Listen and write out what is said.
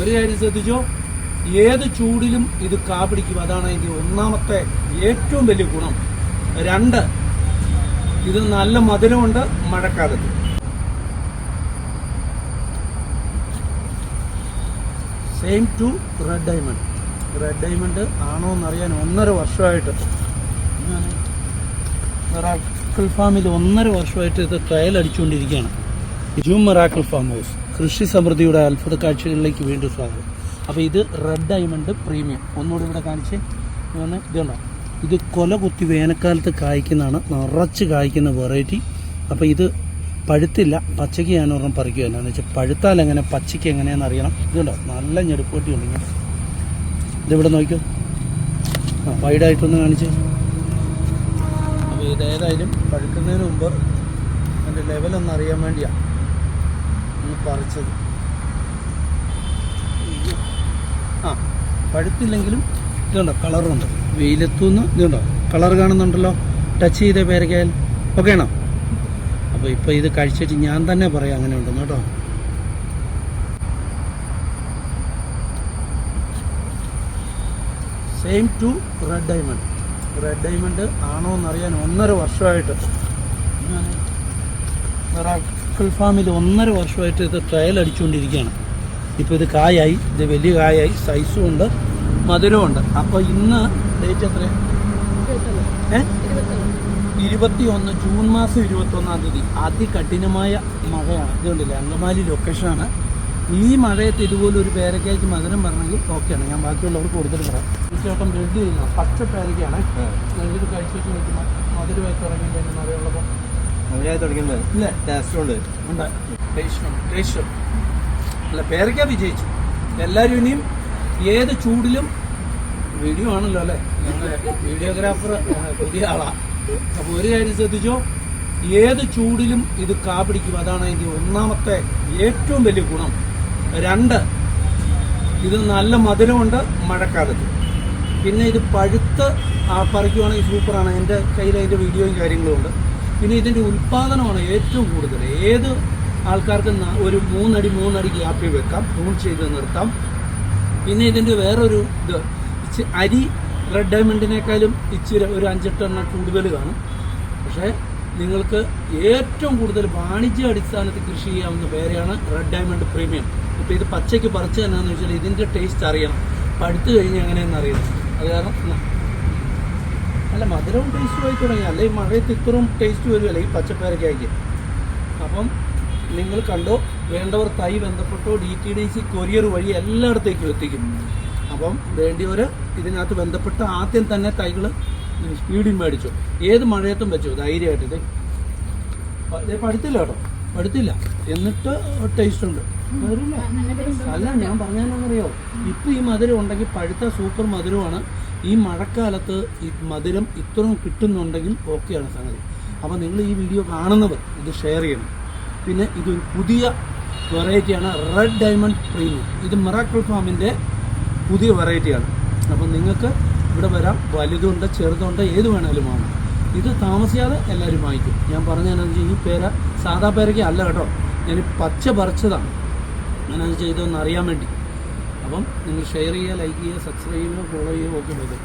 ഒരു കാര്യം ശ്രദ്ധിച്ചോ? ഏത് ചൂടിലും ഇത് കാപിടിക്കും അതാണ് അതിന്റെ ഒന്നാമത്തെ ഏറ്റവും വലിയ ഗുണം. രണ്ട് ഇത് നല്ല മധുരമുണ്ട് മഴക്കാലത്ത്. Same to red diamond red diamond ആണോ എന്നറിയാൻ ഒന്നര വർഷമായിട്ട്. മെറാക്കിൾ ഫാമിൽ ഒന്നര വർഷമായിട്ട് ഇത് ട്രയൽ അടിച്ചുകൊണ്ടിരിക്കുകയാണ്. ജൂം മെറാക്കിൾ ഫാം ഹൗസ് കൃഷി സമൃദ്ധിയുടെ അത്ഭുത കാഴ്ചകളിലേക്ക് വീണ്ടും സ്വാഗതം. അപ്പോൾ ഇത് റെഡ് ഡയമണ്ട് പ്രീമിയം ഒന്നുകൂടി ഇവിടെ കാണിച്ച് വന്ന് ഇതുണ്ടോ? ഇത് കൊല കുത്തി വേനൽക്കാലത്ത് കായ്ക്കുന്നതാണ്. നിറച്ച് കായ്ക്കുന്ന വെറൈറ്റി അപ്പോൾ ഇത് പഴുത്തില്ല. പച്ചയ്ക്ക് ഞാൻ ഒരെണ്ണം പറിക്കുക എന്നാന്ന് വെച്ചാൽ പഴുത്താൽ എങ്ങനെ പച്ചയ്ക്ക് എങ്ങനെയാണെന്ന് അറിയണം. ഇതുണ്ടോ? നല്ല ഞെടുപ്പൊട്ടി ഉണ്ടെങ്കിൽ ഇതിവിടെ നോക്കിയോ? ആ വൈഡായിട്ടൊന്ന് കാണിച്ച്. അപ്പോൾ ഇതേതായാലും പഴുക്കുന്നതിന് മുമ്പ് അതിന്റെ ലെവലൊന്ന് അറിയാൻ വേണ്ടിയാണ് പറിച്ചത് ആ പഴുത്തില്ലെങ്കിലും ഇതുണ്ടോ? കളറുണ്ട് വെയിലത്തുനിന്ന് ഇതുണ്ടോ? കളർ കാണുന്നുണ്ടല്ലോ? ടച്ച് ചെയ്ത പേരക്കായാൽ. ഓക്കെ ആണോ? അപ്പോൾ ഇപ്പോൾ ഇത് കഴിച്ചിട്ട് ഞാൻ തന്നെ പറയാം അങ്ങനെ ഉണ്ടെന്ന് കേട്ടോ. Same to red diamond red diamond ആണോ എന്നറിയാൻ ഒന്നര വർഷമായിട്ട്. ഞാൻ മെറാക്കിൾ ഫാമിൽ ഒന്നര വർഷമായിട്ട് ഇത് ട്രയൽ അടിച്ചുകൊണ്ടിരിക്കുകയാണ്. ഇപ്പോൾ ഇത് കായായി ഇത് വലിയ കായായി സൈസും ഉണ്ട് മധുരവും ഉണ്ട്. അപ്പോൾ ഇന്ന് ഡേറ്റ് എത്ര ഇരുപത്തി ഒന്ന് ജൂൺ മാസം ഇരുപത്തി ഒന്നാം തീയതി. അതികഠിനമായ മഴയാണ്. ഇതുകൊണ്ടില്ലേ അങ്കമാലി ലൊക്കേഷനാണ് ഈ മഴയത്ത് ഇതുപോലെ ഒരു പേരക്കയ്ക്ക് മധുരം പറഞ്ഞെങ്കിൽ ഓക്കെയാണ് ഞാൻ ബാക്കിയുള്ളവർക്ക് കൊടുത്തിട്ട് പറയാം. തീർച്ചയായിട്ടും റെഡി ചെയ്യുന്ന പച്ച പേരക്കയാണ്. ഇത് കഴിച്ചിട്ട് നിൽക്കുന്ന മധുരമായി തുടങ്ങിയിട്ട് മഴയുള്ളപ്പോൾ അല്ല പേരയ്ക്ക വിജയിച്ചു. എല്ലാവരും ഇനിയും ഏത് ചൂടിലും വീഡിയോ ആണല്ലോ അല്ലേ? ഞങ്ങളുടെ വീഡിയോഗ്രാഫർ പുതിയ ആളാ. അപ്പോൾ ഒരു കാര്യം ശ്രദ്ധിച്ചോ? ഏത് ചൂടിലും ഇത് കാ പിടിക്കും. അതാണ് അതിന്റെ ഒന്നാമത്തെ ഏറ്റവും വലിയ ഗുണം. രണ്ട് ഇത് നല്ല മധുരമുണ്ട് മഴക്കാലത്ത്. പിന്നെ ഇത് പഴുത്ത് പറിക്കുവാണെങ്കിൽ സൂപ്പറാണ്. എന്റെ കയ്യിൽ അതിന്റെ വീഡിയോയും കാര്യങ്ങളും ഉണ്ട്. പിന്നെ ഇതിന്റെ ഉൽപ്പാദനമാണ് ഏറ്റവും കൂടുതൽ. ഏത് ആൾക്കാർക്ക് ഒരു മൂന്നടി മൂന്നടി ഗ്യാപ്പിൽ വെക്കാം ടൂൺ ചെയ്ത് നിർത്താം. പിന്നെ ഇതിന്റെ വേറൊരു ഇത് അരി റെഡ് ഡയമണ്ടിനേക്കാളും ഇച്ചിരി ഒരു അഞ്ചെട്ടെണ്ണ കൂടുതൽ കാണും. പക്ഷേ നിങ്ങൾക്ക് ഏറ്റവും കൂടുതൽ വാണിജ്യ അടിസ്ഥാനത്തിൽ കൃഷി ചെയ്യാവുന്ന പേരെയാണ് റെഡ് ഡയമണ്ട് പ്രീമിയം ഇപ്പോൾ ഇത് പച്ചയ്ക്ക് പറിച്ചു തന്നെയാണെന്ന് വെച്ചാൽ ഇതിന്റെ ടേസ്റ്റ് അറിയണം. പഴുത്ത് കഴിഞ്ഞ് എങ്ങനെയെന്ന് അറിയണം. അത് കാരണം ന- അല്ല മധുരവും ടേസ്റ്റും ആയി തുടങ്ങി. അല്ലെ ഈ മഴയത്ത് ഇത്രയും ടേസ്റ്റ് വരും അല്ലെങ്കിൽ പച്ചപ്പേരക്കായ്ക്ക് അപ്പം നിങ്ങൾ കണ്ടോ വേണ്ടവർ തൈ ബന്ധപ്പെട്ടോ D T D C courier വഴി എല്ലായിടത്തേക്കും എത്തിക്കും. അപ്പം വേണ്ടിയവർ ഇതിനകത്ത് ബന്ധപ്പെട്ട് ആദ്യം തന്നെ തൈകൾ സ്പീഡിൽ മേടിച്ചു. ഏത് മഴയത്തും വെച്ചു ധൈര്യമായിട്ട്. ഇത് പഠിത്തില്ല കേട്ടോ. പഠിത്തില്ല. എന്നിട്ട് ടേസ്റ്റ് ഉണ്ട്. അല്ല ഞാൻ പറഞ്ഞാലെന്നറിയോ ഇപ്പൊ ഈ മധുരം ഉണ്ടെങ്കിൽ പഴുത്ത സൂപ്പർ മധുരമാണ്. ഈ മഴക്കാലത്ത് ഈ മധുരം ഇത്രയും കിട്ടുന്നുണ്ടെങ്കിൽ ഓക്കെയാണ് സംഗതി. അപ്പോൾ നിങ്ങൾ ഈ വീഡിയോ കാണുന്നവർ ഇത് ഷെയർ ചെയ്യണം. പിന്നെ ഇതൊരു പുതിയ വെറൈറ്റിയാണ് റെഡ് ഡയമണ്ട് പ്രീമിയം ഇത് മിറാക്കിൾ ഫാമിന്റെ പുതിയ വെറൈറ്റിയാണ്. അപ്പം നിങ്ങൾക്ക് ഇവിടെ വരാം. വലുതുണ്ട് ചെറുതുണ്ട് ഏത് വേണേലും വാങ്ങാം. ഇത് താമസിയാതെ എല്ലാവരും വാങ്ങിക്കും. ഞാൻ പറഞ്ഞതെന്നു വെച്ചാൽ ഈ പേര സാധാ പേരയ്ക്ക് അല്ല കേട്ടോ. ഞാൻ പച്ച പറിച്ചതാണ്. ഞാനത് ചെയ്തതെന്ന് അറിയാൻ വേണ്ടി. അപ്പം നിങ്ങൾ ഷെയർ ചെയ്യുക ലൈക്ക് ചെയ്യുക സബ്സ്ക്രൈബ് ചെയ്യുക ഫോളോ ചെയ്യുക ഓക്കെ ബൈ